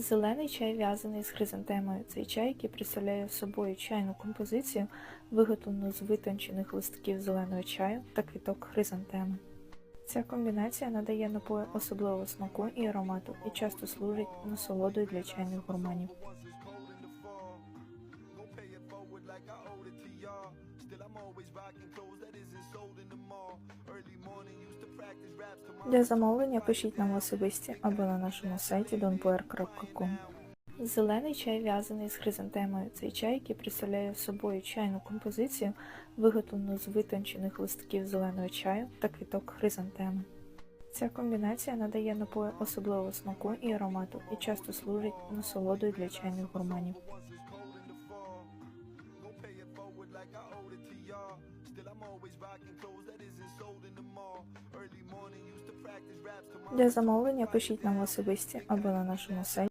Зелений чай в'язаний з хризантемою. Цей чай, який представляє собою чайну композицію, виготовлену з витончених листків зеленого чаю та квіток хризантеми. Ця комбінація надає напою особливого смаку і аромату і часто служить насолодою для чайних гурманів. Для замовлення пишіть нам особисті або на нашому сайті donpuer.com. Зелений чай в'язаний з хризантемою. Цей чай, який представляє собою чайну композицію, виготовлену з витончених листків зеленого чаю та квіток хризантеми. Ця комбінація надає напою особливого смаку і аромату і часто служить насолодою для чайних гурманів. Для замовлення пишіть нам особисті або на нашому сайті.